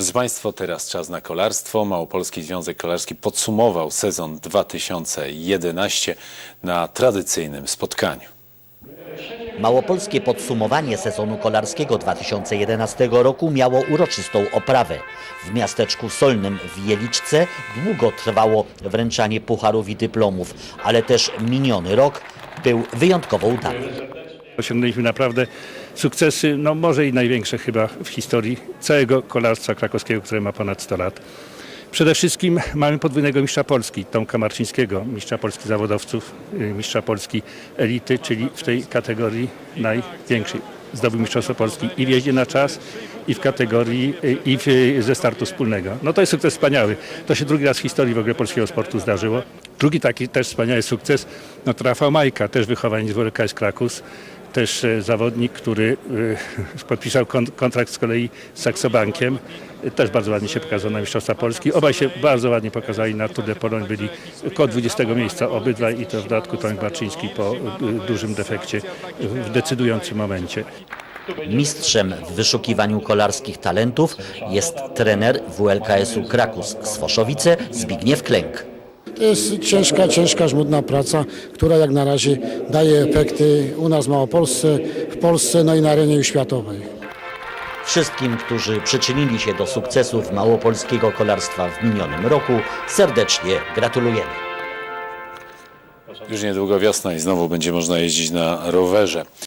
Drodzy Państwo, teraz czas na kolarstwo. Małopolski Związek Kolarski podsumował sezon 2011 na tradycyjnym spotkaniu. Małopolskie podsumowanie sezonu kolarskiego 2011 roku miało uroczystą oprawę. W miasteczku Solnym w Jeliczce długo trwało wręczanie pucharów i dyplomów, ale też miniony rok był wyjątkowo udany. Osiągnęliśmy naprawdę sukcesy, no może i największe chyba w historii całego kolarstwa krakowskiego, które ma ponad 100 lat. Przede wszystkim mamy podwójnego mistrza Polski, Tomka Marcińskiego, mistrza Polski zawodowców, y, mistrza Polski elity, czyli w tej kategorii największej. Zdobył mistrzostwo Polski i w jeździe na czas, i w kategorii, y, i w, y, ze startu wspólnego. No to jest sukces wspaniały. To się drugi raz w historii w ogóle polskiego sportu zdarzyło. Drugi taki też wspaniały sukces, no to Rafał Majka, też wychowaniec WRKS Krakus, też e, zawodnik, który e, podpisał kon- kontrakt z kolei z Saxobankiem. E, Też bardzo ładnie się pokazał na Mistrzostwa Polski. Obaj się bardzo ładnie pokazali na Tour de. Byli koło 20 miejsca obydwaj i to w dodatku Tomek Barczyński po e, dużym defekcie w decydującym momencie. Mistrzem w wyszukiwaniu kolarskich talentów jest trener WLKS-u Krakus z Foszowice Zbigniew Klęk. To jest ciężka, ciężka, żmudna praca, która jak na razie daje efekty u nas w Małopolsce, w Polsce, no i na arenie światowej. Wszystkim, którzy przyczynili się do sukcesów małopolskiego kolarstwa w minionym roku, serdecznie gratulujemy. Już niedługo wiosna i znowu będzie można jeździć na rowerze.